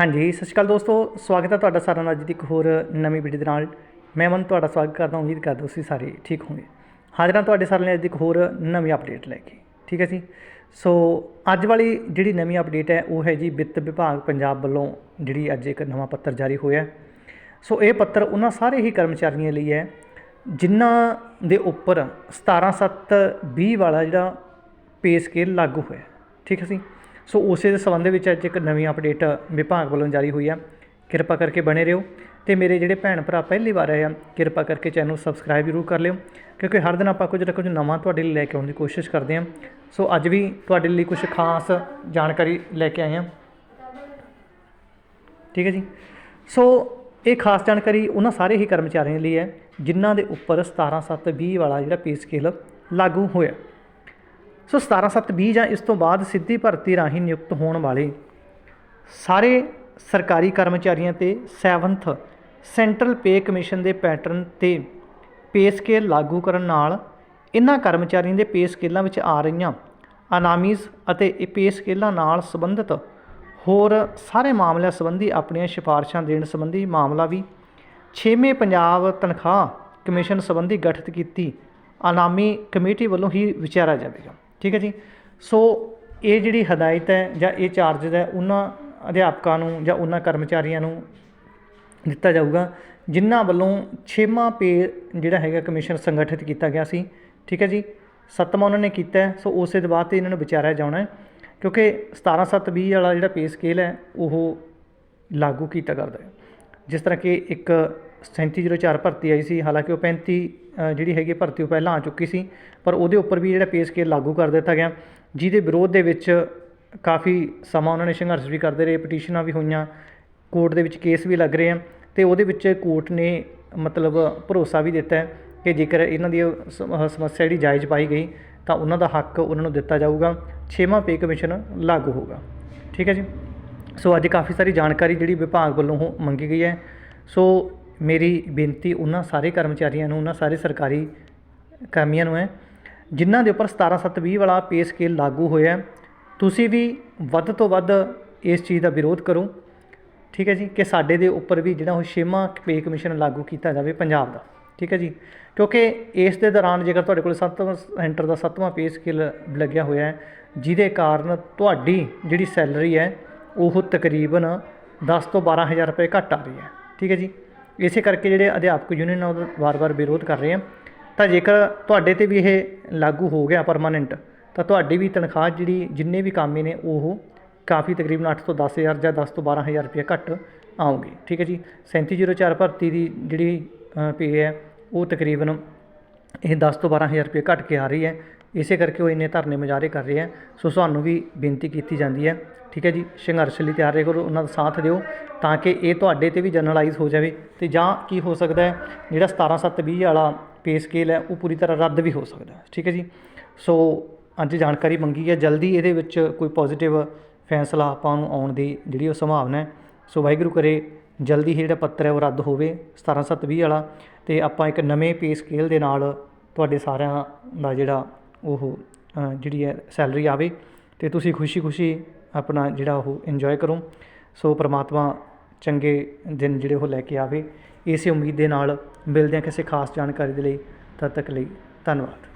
ਹਾਂਜੀ, ਸਤਿ ਸ਼੍ਰੀ ਅਕਾਲ ਦੋਸਤੋ, ਸਵਾਗਤ ਹੈ ਤੁਹਾਡਾ ਸਾਰਿਆਂ ਦਾ ਅੱਜ ਦੀ ਇੱਕ ਹੋਰ ਨਵੀਂ ਵੀਡੀਓ ਦੇ ਨਾਲ। ਮੈਂ ਮਨ ਤੁਹਾਡਾ ਸਵਾਗਤ ਕਰਦਾ ਹਾਂ, ਉਮੀਦ ਕਰਦਾ ਤੁਸੀਂ ਸਾਰੇ ਠੀਕ ਹੋਵੋਗੇ। ਹਾਜ਼ਰਾਂ ਤੁਹਾਡੇ ਸਾਰਿਆਂ ਲਈ ਅੱਜ ਦੀ ਇੱਕ ਹੋਰ ਨਵੀਂ ਅਪਡੇਟ ਲੈ ਕੇ, ਠੀਕ ਹੈ ਜੀ? ਸੋ ਅੱਜ ਵਾਲੀ ਜਿਹੜੀ ਨਵੀਂ ਅਪਡੇਟ ਹੈ, ਉਹ ਹੈ ਜੀ ਵਿੱਤ ਵਿਭਾਗ ਪੰਜਾਬ ਵੱਲੋਂ ਜਿਹੜੀ ਅੱਜ ਇੱਕ ਨਵਾਂ ਪੱਤਰ ਜਾਰੀ ਹੋਇਆ ਸੋ ਇਹ ਪੱਤਰ ਉਹਨਾਂ ਸਾਰੇ ਹੀ ਕਰਮਚਾਰੀਆਂ ਲਈ ਹੈ, ਜਿਨ੍ਹਾਂ ਦੇ ਉੱਪਰ 17720 ਵਾਲਾ ਜਿਹੜਾ ਪੇ ਸਕੇਲ ਲਾਗੂ ਹੋਇਆ ਠੀਕ ਹੈ ਜੀ? ਸੋ ਉਸੇ ਦੇ ਸੰਬੰਧ ਵਿੱਚ ਅੱਜ ਇੱਕ ਨਵੀਂ ਅਪਡੇਟ ਵਿਭਾਗ ਵੱਲੋਂ ਜਾਰੀ ਹੋਈ ਹੈ ਕਿਰਪਾ ਕਰਕੇ ਬਣੇ ਰਹੋ ਤੇ ਮੇਰੇ ਜਿਹੜੇ ਭੈਣ ਭਰਾ ਪਹਿਲੀ ਵਾਰ ਆਏ ਆ, ਕਿਰਪਾ ਕਰਕੇ ਚੈਨਲ ਨੂੰ ਸਬਸਕ੍ਰਾਈਬ ਜ਼ਰੂਰ ਕਰ ਲਿਓ, ਕਿਉਂਕਿ ਹਰ ਦਿਨ ਆਪਾਂ ਕੁਝ ਨਾ ਕੁਝ ਨਵਾਂ ਤੁਹਾਡੇ ਲਈ ਲੈ ਕੇ ਆਉਣ ਦੀ ਕੋਸ਼ਿਸ਼ ਕਰਦੇ ਹਾਂ ਸੋ ਅੱਜ ਵੀ ਤੁਹਾਡੇ ਲਈ ਕੁਝ ਖਾਸ ਜਾਣਕਾਰੀ ਲੈ ਕੇ ਆਏ ਹਾਂ ਠੀਕ ਹੈ ਜੀ? ਸੋ ਇਹ ਖਾਸ ਜਾਣਕਾਰੀ ਉਹਨਾਂ ਸਾਰੇ ਹੀ ਕਰਮਚਾਰੀਆਂ ਲਈ ਹੈ, ਜਿਨ੍ਹਾਂ ਦੇ ਉੱਪਰ 17720 ਵਾਲਾ ਜਿਹੜਾ ਪੇ ਸਕੇਲ ਲਾਗੂ ਹੋਇਆ। ਸੋ 17720 ਜਾਂ ਇਸ ਤੋਂ ਬਾਅਦ ਸਿੱਧੀ ਭਰਤੀ ਰਾਹੀਂ ਨਿਯੁਕਤ ਹੋਣ ਵਾਲੇ ਸਾਰੇ ਸਰਕਾਰੀ ਕਰਮਚਾਰੀਆਂ ਤੇ 7th ਸੈਂਟਰਲ ਪੇ ਕਮਿਸ਼ਨ ਦੇ ਪੈਟਰਨ ਤੇ ਪੇ ਸਕੇਲ ਲਾਗੂ ਕਰਨ ਨਾਲ ਇਹਨਾਂ ਕਰਮਚਾਰੀਆਂ ਦੇ ਪੇ ਸਕੇਲਾਂ ਵਿੱਚ ਆ ਰਹੀਆਂ ਅਨਾਮੀਜ਼ ਅਤੇ ਇਹ ਪੇ ਸਕੇਲਾਂ ਨਾਲ ਸੰਬੰਧਿਤ ਹੋਰ ਸਾਰੇ ਮਾਮਲਿਆਂ ਸੰਬੰਧੀ ਆਪਣੀਆਂ ਸਿਫਾਰਸ਼ਾਂ ਦੇਣ ਸੰਬੰਧੀ ਮਾਮਲਾ ਵੀ 6ਵੇਂ ਪੰਜਾਬ ਤਨਖਾਹ ਕਮਿਸ਼ਨ ਸੰਬੰਧੀ ਗਠਿਤ ਕੀਤੀ ਅਨਾਮੀ ਕਮੇਟੀ ਵੱਲੋਂ ਹੀ ਵਿਚਾਰਿਆ ਜਾਵੇਗਾ। ਠੀਕ ਹੈ ਜੀ? ਸੋ ਇਹ ਜਿਹੜੀ ਹਦਾਇਤ ਹੈ ਜਾਂ ਇਹ ਚਾਰਜ ਹੈ, ਉਹਨਾਂ ਅਧਿਆਪਕਾਂ ਨੂੰ ਜਾਂ ਉਹਨਾਂ ਕਰਮਚਾਰੀਆਂ ਨੂੰ ਦਿੱਤਾ ਜਾਊਗਾ, ਜਿਨ੍ਹਾਂ ਵੱਲੋਂ ਛੇਵਾਂ ਪੇ ਜਿਹੜਾ ਹੈਗਾ ਕਮਿਸ਼ਨ ਸੰਗਠਿਤ ਕੀਤਾ ਗਿਆ ਸੀ। ਠੀਕ ਹੈ ਜੀ? ਸੱਤਵਾਂ ਉਹਨਾਂ ਨੇ ਕੀਤਾ ਸੋ ਉਸੇ ਦੇ ਬਾਅਦ ਤੇ ਇਹਨਾਂ ਨੂੰ ਵਿਚਾਰਿਆ ਜਾਣਾ ਹੈ, ਕਿਉਂਕਿ 17720 ਵਾਲਾ ਜਿਹੜਾ ਪੇ ਸਕੇਲ ਹੈ, ਉਹ ਲਾਗੂ ਕੀਤਾ ਕਰਦਾ ਹੈ। ਜਿਸ ਤਰ੍ਹਾਂ ਕਿ ਇੱਕ 3704 ਭਰਤੀ ਆਈ ਸੀ। ਹਾਲਾਂਕਿ ਉਹ 35 ਜਿਹੜੀ ਹੈਗੀ ਭਰਤੀ ਉਹ ਪਹਿਲਾਂ ਆ ਚੁੱਕੀ ਸੀ, ਪਰ ਉਹਦੇ ਉੱਪਰ ਵੀ ਜਿਹੜਾ ਪੇ ਸਕੇਲ ਲਾਗੂ ਕਰ ਦਿੱਤਾ ਗਿਆ, ਜਿਹਦੇ ਵਿਰੋਧ ਦੇ ਵਿੱਚ ਕਾਫੀ ਸਮਾਂ ਉਹਨਾਂ ਨੇ ਸੰਘਰਸ਼ ਵੀ ਕਰਦੇ ਰਹੇ ਪਟੀਸ਼ਨਾਂ ਵੀ ਹੋਈਆਂ ਕੋਰਟ ਦੇ ਵਿੱਚ ਕੇਸ ਵੀ ਲੱਗ ਰਹੇ ਆ ਤੇ ਉਹਦੇ ਵਿੱਚ ਕੋਰਟ ਨੇ ਮਤਲਬ ਭਰੋਸਾ ਵੀ ਦਿੱਤਾ ਹੈ ਕਿ ਜੇਕਰ ਇਹਨਾਂ ਦੀ ਸਮੱਸਿਆ ਜਿਹੜੀ ਜਾਇਜ਼ ਪਾਈ ਗਈ, ਤਾਂ ਉਹਨਾਂ ਦਾ ਹੱਕ ਉਹਨਾਂ ਨੂੰ ਦਿੱਤਾ ਜਾਊਗਾ, ਛੇਵਾਂ ਪੇ ਕਮਿਸ਼ਨ ਲਾਗੂ ਹੋਊਗਾ। ਠੀਕ ਹੈ ਜੀ? ਸੋ ਅੱਜ ਕਾਫੀ ਸਾਰੀ ਜਾਣਕਾਰੀ ਜਿਹੜੀ ਵਿਭਾਗ ਵੱਲੋਂ ਉਹ ਮੰਗੀ ਗਈ ਹੈ। ਸੋ ਮੇਰੀ ਬੇਨਤੀ ਉਹਨਾਂ ਸਾਰੇ ਕਰਮਚਾਰੀਆਂ ਨੂੰ, ਉਹਨਾਂ ਸਾਰੇ ਸਰਕਾਰੀ ਕਾਮਿਆਂ ਨੂੰ ਹੈ, ਜਿਨ੍ਹਾਂ ਦੇ ਉੱਪਰ 17720 ਵਾਲਾ ਪੇ ਸਕੇਲ ਲਾਗੂ ਹੋਇਆ ਤੁਸੀਂ ਵੀ ਵੱਧ ਤੋਂ ਵੱਧ ਇਸ ਚੀਜ਼ ਦਾ ਵਿਰੋਧ ਕਰੋ। ਠੀਕ ਹੈ ਜੀ, ਕਿ ਸਾਡੇ ਦੇ ਉੱਪਰ ਵੀ ਜਿਹੜਾ ਉਹ ਛੇਵਾਂ ਪੇ ਕਮਿਸ਼ਨ ਲਾਗੂ ਕੀਤਾ ਜਾਵੇ ਪੰਜਾਬ ਦਾ। ਠੀਕ ਹੈ ਜੀ, ਕਿਉਂਕਿ ਇਸ ਦੇ ਦੌਰਾਨ ਜੇਕਰ ਤੁਹਾਡੇ ਕੋਲ ਸੱਤਵਾਂ ਸੈਂਟਰ ਦਾ ਸੱਤਵਾਂ ਪੇ ਸਕੇਲ ਲੱਗਿਆ ਹੋਇਆ ਹੈ, ਜਿਹਦੇ ਕਾਰਨ ਤੁਹਾਡੀ ਜਿਹੜੀ ਸੈਲਰੀ ਹੈ, ਉਹ ਤਕਰੀਬਨ 10 ਤੋਂ 12000 ਰੁਪਏ ਘੱਟ ਆ ਰਹੀ ਹੈ। ਠੀਕ ਹੈ ਜੀ ਇਸੇ ਕਰਕੇ ਜਿਹੜੇ ਅਧਿਆਪਕ ਯੂਨੀਅਨ ਆ ਉਹਦਾ ਵਾਰ-ਵਾਰ ਵਿਰੋਧ ਕਰ ਰਹੇ ਆ। ਤਾਂ ਜੇਕਰ ਤੁਹਾਡੇ ਤੇ ਵੀ ਇਹ ਲਾਗੂ ਹੋ ਗਿਆ ਪਰਮਾਨੈਂਟ ਤਾਂ ਤੁਹਾਡੀ ਵੀ ਤਨਖਾਹ ਜਿਹੜੀ, ਜਿੰਨੇ ਵੀ ਕਾਮੇ ਨੇ, ਉਹ ਕਾਫੀ ਤਕਰੀਬਨ 8 ਤੋਂ 10000 ਜਾਂ 10 ਤੋਂ 12000 ਰੁਪਏ ਘੱਟ ਆਉਗੀ ਠੀਕ ਹੈ ਜੀ? 3704 ਭਰਤੀ ਦੀ ਜਿਹੜੀ ਪੇ ਹੈ, ਉਹ ਤਕਰੀਬਨ ਇਹ 10 ਤੋਂ 12000 ਰੁਪਏ ਘੱਟ ਕੇ ਆ ਰਹੀ ਹੈ। ਇਸੇ ਕਰਕੇ ਉਹ ਇੰਨੇ ਧਰਨੇ ਮੁਜ਼ਾਹਰੇ ਕਰ ਰਹੇ ਆ ਸੋ, ਸਾਨੂੰ ਵੀ ਬੇਨਤੀ ਕੀਤੀ ਜਾਂਦੀ ਹੈ ਠੀਕ ਹੈ ਜੀ, ਸੰਘਰਸ਼ ਲਈ ਤਿਆਰ ਰਹੋ ਕਰੋ ਉਹਨਾਂ ਦਾ ਸਾਥ ਦਿਓ ਤਾਂ ਕਿ ਇਹ ਤੁਹਾਡੇ ਤੇ ਵੀ ਜਨਰਲਾਈਜ਼ ਹੋ ਜਾਵੇ ਤੇ ਜਾਂ ਕੀ ਹੋ ਸਕਦਾ ਹੈ, ਜਿਹੜਾ 17720 ਵਾਲਾ ਪੇ ਸਕੇਲ ਹੈ, ਉਹ ਪੂਰੀ ਤਰ੍ਹਾਂ ਰੱਦ ਵੀ ਹੋ ਸਕਦਾ ਹੈ। ਠੀਕ ਹੈ ਜੀ, ਸੋ ਅੱਜ ਜਾਣਕਾਰੀ ਮੰਗੀ ਹੈ, ਜਲਦੀ ਇਹਦੇ ਵਿੱਚ ਕੋਈ ਪੋਜ਼ਿਟਿਵ ਫੈਸਲਾ ਆਪਾਂ ਨੂੰ ਆਉਣ ਦੀ ਜਿਹੜੀ ਉਹ ਸੰਭਾਵਨਾ ਹੈ। ਸੋ ਵਾਹਿਗੁਰੂ ਕਰੇ, ਜਲਦੀ ਹੀ ਜਿਹੜਾ ਪੱਤਰ ਹੈ ਉਹ ਰੱਦ ਹੋਵੇ 17720 ਵਾਲਾ ਤੇ ਆਪਾਂ ਇੱਕ ਨਵੇਂ ਪੇ ਸਕੇਲ ਦੇ ਨਾਲ ਤੁਹਾਡੇ ਸਾਰਿਆਂ ਦਾ ਜਿਹੜਾ ਉਹ ਜਿਹੜੀ ਹੈ ਸੈਲਰੀ ਆਵੇ ਤੇ ਤੁਸੀਂ ਖੁਸ਼ੀ-ਖੁਸ਼ੀ ਆਪਣਾ ਜਿਹੜਾ ਉਹ ਇੰਜੋਏ ਕਰੋ। ਸੋ ਪ੍ਰਮਾਤਮਾ ਚੰਗੇ ਦਿਨ ਜਿਹੜੇ ਉਹ ਲੈ ਕੇ ਆਵੇ। ਇਸੇ ਉਮੀਦ ਦੇ ਨਾਲ ਮਿਲਦੇ ਹਾਂ ਕਿਸੇ ਖਾਸ ਜਾਣਕਾਰੀ ਦੇ ਲਈ। ਤਦ ਤੱਕ ਲਈ ਧੰਨਵਾਦ।